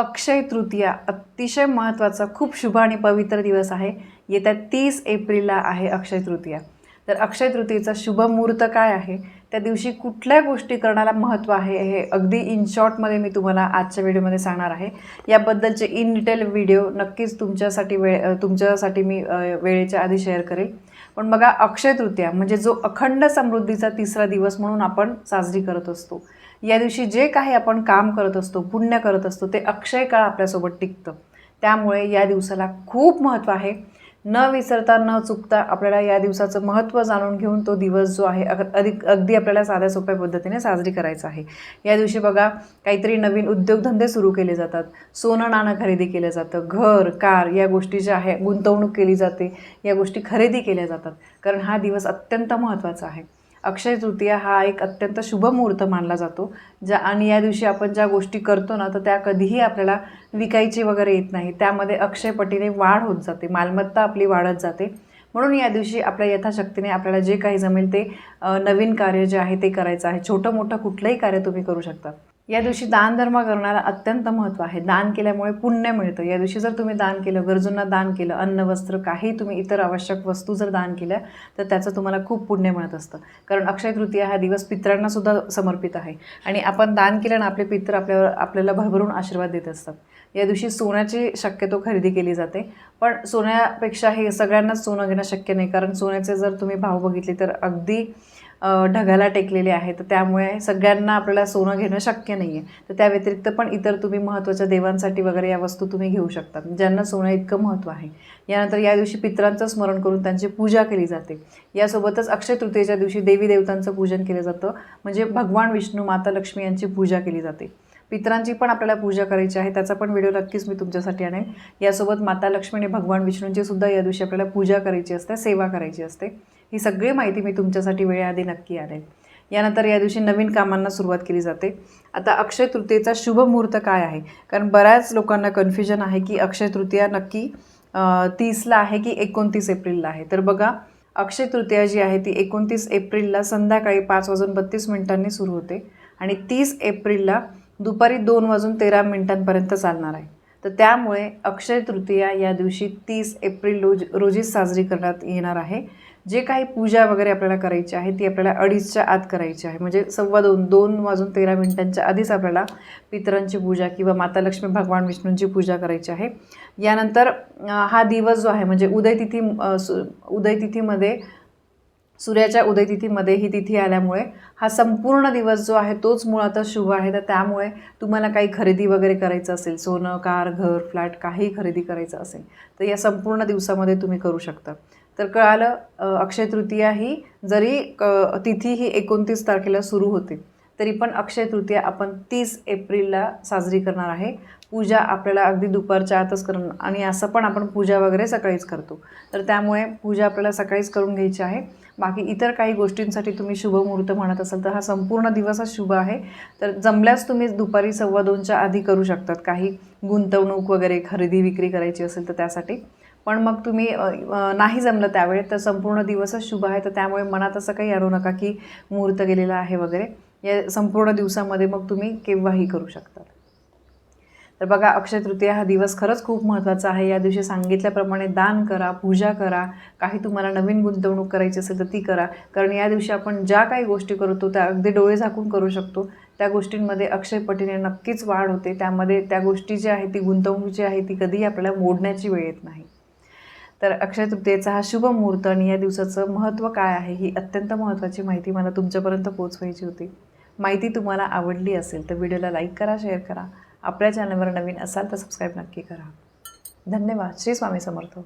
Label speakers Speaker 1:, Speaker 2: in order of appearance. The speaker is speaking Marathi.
Speaker 1: अक्षय तृतीया अतिशय महत्त्वाचा खूप शुभ आणि पवित्र दिवस आहे. येत्या तीस एप्रिलला आहे अक्षय तृतीया. तर अक्षय तृतीयेचा शुभ मुहूर्त काय आहे? त्या दिवशी कुठल्या गोष्टी करण्याला महत्त्व आहे? हे अगदी इन शॉर्टमध्ये मी तुम्हाला आजच्या व्हिडिओमध्ये सांगणार आहे. याबद्दलचे इन डिटेल व्हिडिओ नक्कीच तुमच्यासाठी वेळ तुमच्यासाठी मी वेळेच्या आधी शेअर करेल. पण बघा अक्षय तृतीया म्हणजे जो अखंड समृद्धीचा तिसरा दिवस म्हणून आपण साजरी करत असतो या दिवशी जे काही आपण काम करत असतो पुण्य करत असतो ते अक्षय काळ आपल्यासोबत टिकतं. त्यामुळे या दिवसाला खूप महत्त्व आहे. न विसरता न चुकता आपल्याला या दिवसाचं महत्त्व जाणून घेऊन तो दिवस जो आहे अग- अधिक अगदी आपल्याला साध्या सोप्या पद्धतीने साजरी करायचा आहे. या दिवशी बघा काहीतरी नवीन उद्योगधंदे सुरू केले जातात. सोनं नाणं खरेदी केलं जातं. घर कार या गोष्टी ज्या आहे गुंतवणूक केली जाते या गोष्टी खरेदी केल्या जातात. कारण हा दिवस अत्यंत महत्त्वाचा आहे. अक्षय तृतीया हा एक अत्यंत शुभ मुहूर्त मानला जातो. ज्या आणि या दिवशी आपण ज्या गोष्टी करतो ना तर त्या कधीही आपल्याला विकायची वगैरे येत नाही. त्यामध्ये अक्षयपटीने वाढ होत जाते. मालमत्ता आपली वाढत जाते. म्हणून या दिवशी आपल्या यथाशक्तीने आपल्याला जे काही जमेल ते नवीन कार्य जे आहे ते करायचं आहे. छोटं मोठं कुठलंही कार्य तुम्ही करू शकता. या दिवशी दानधर्म करणारा अत्यंत महत्त्व आहे. दान केल्यामुळे पुण्य मिळतं. या दिवशी जर तुम्ही दान केलं गरजूंना दान केलं अन्न वस्त्र काही तुम्ही इतर आवश्यक वस्तू जर दान केल्या तर त्याचं तुम्हाला खूप पुण्य मिळत असतं. कारण अक्षय तृतीया हा दिवस पितरांना सुद्धा समर्पित आहे. आणि आपण दान केल्यानं आपले पित्र आपल्यावर आपल्याला भरभरून आशीर्वाद देत असतात. या दिवशी सोन्याची शक्यतो खरेदी केली जाते. पण सोन्यापेक्षा हे सगळ्यांनाच सोनं घेणं शक्य नाही. कारण सोन्याचे जर तुम्ही भाव बघितले तर अगदी ढगाला टेकलेले आहे तर त्यामुळे सगळ्यांना आपल्याला सोनं घेणं शक्य नाही आहे तर त्या व्यतिरिक्त पण इतर तुम्ही महत्त्वाच्या देवांसाठी वगैरे या वस्तू तुम्ही घेऊ शकता. ज्यांना सोनं इतकं महत्त्व आहे. यानंतर या दिवशी पित्रांचं स्मरण करून त्यांची पूजा केली जाते. यासोबतच अक्षय तृतीयेच्या दिवशी देवी देवतांचं पूजन केलं जातं. म्हणजे भगवान विष्णू माता लक्ष्मी यांची पूजा केली जाते. पितरांची पण आपल्याला पूजा करायची आहे. त्याचा पण व्हिडिओ नक्कीच मी तुमच्यासाठी आणेन. यासोबत माता लक्ष्मी आणि भगवान विष्णूंची सुद्धा या दिवशी आपल्याला पूजा करायची असते सेवा करायची असते. ही सगळी माहिती मी तुमच्यासाठी वेळेआधी नक्की आणेन. यानंतर या दिवशी नवीन कामांना सुरुवात केली जाते. आता अक्षय तृतीयेचा शुभ मुहूर्त काय आहे? कारण बऱ्याच लोकांना कन्फ्युजन आहे की अक्षय तृतीया नक्की तीसला आहे की एकोणतीस एप्रिलला आहे? तर बघा अक्षय तृतीया जी आहे ती एकोणतीस एप्रिलला संध्याकाळी पाच वाजून बत्तीस मिनिटांनी सुरू होते आणि तीस एप्रिलला दुपारी दोन वाजून तेरा मिनिटांपर्यंत चालणार आहे. तर त्यामुळे अक्षय तृतीया या दिवशी तीस एप्रिल रोज रोजीच साजरी करण्यात येणार आहे. जे काही पूजा वगैरे आपल्याला करायची आहे ती आपल्याला अडीचच्या आत करायची आहे. म्हणजे सव्वा दोन दोन वाजून तेरा मिनिटांच्या आधीच आपल्याला पितरांची पूजा किंवा माता लक्ष्मी भगवान विष्णूंची पूजा करायची आहे. यानंतर हा दिवस जो आहे म्हणजे उदयतिथी सु उदयतिथीमध्ये सूर्याच्या उदयतिथीमध्ये ही तिथी आल्यामुळे हा संपूर्ण दिवस जो आहे तोच मुळातच शुभ आहे. तर त्यामुळे तुम्हाला काही खरेदी वगैरे करायचं असेल सोनं कार घर फ्लॅट काही खरेदी करायचं असेल तर या संपूर्ण दिवसामध्ये तुम्ही करू शकता. तर कळालं अक्षय तृतीया ही जरी क तिथी ही एकोणतीस तारखेला सुरू होते तरी पण अक्षय तृतीया आपण तीस एप्रिलला साजरी करणार आहे. पूजा आपल्याला अगदी दुपारच्या आतच करून आणि असं पण आपण पूजा वगैरे सकाळीच करतो. तर त्यामुळे पूजा आपल्याला सकाळीच करून घ्यायची आहे. बाकी इतर काही गोष्टींसाठी तुम्ही शुभ मुहूर्त म्हणत असाल तर हा संपूर्ण दिवसच शुभ आहे. तर जमल्यास तुम्ही दुपारी सव्वा दोनच्या आधी करू शकतात. काही गुंतवणूक वगैरे खरेदी विक्री करायची असेल तर त्यासाठी. पण मग तुम्ही नाही जमलं त्यावेळेत तर संपूर्ण दिवसच शुभ आहे. तर त्यामुळे मनात असं काही आणू नका की मुहूर्त गेलेला आहे वगैरे. या संपूर्ण दिवसामध्ये मग तुम्ही केव्हाही करू शकता. तर बघा अक्षय तृतीया हा दिवस खरंच खूप महत्त्वाचा आहे. या दिवशी सांगितल्याप्रमाणे दान करा पूजा करा. काही तुम्हाला नवीन गुंतवणूक करायची असेल तर ती करा. कारण या दिवशी आपण ज्या काही गोष्टी करतो त्या अगदी डोळे झाकून करू शकतो. त्या गोष्टींमध्ये अक्षय पटीने नक्कीच वाढ होते. त्यामध्ये त्या गोष्टी जी आहे ती गुंतवणूक जी आहे ती कधीही आपल्याला मोडण्याची वेळ येत नाही. तर अक्षय तृतीयेचा हा शुभ मुहूर्त आणि या दिवसाचं महत्त्व काय आहे ही अत्यंत महत्त्वाची माहिती मला तुमच्यापर्यंत पोचवायची होती. माहिती तुम्हाला आवडली असेल तर व्हिडिओला लाईक करा शेअर करा. आपल्या चॅनलवर नवीन असाल तर सबस्क्राईब नक्की करा. धन्यवाद. श्री स्वामी समर्थ.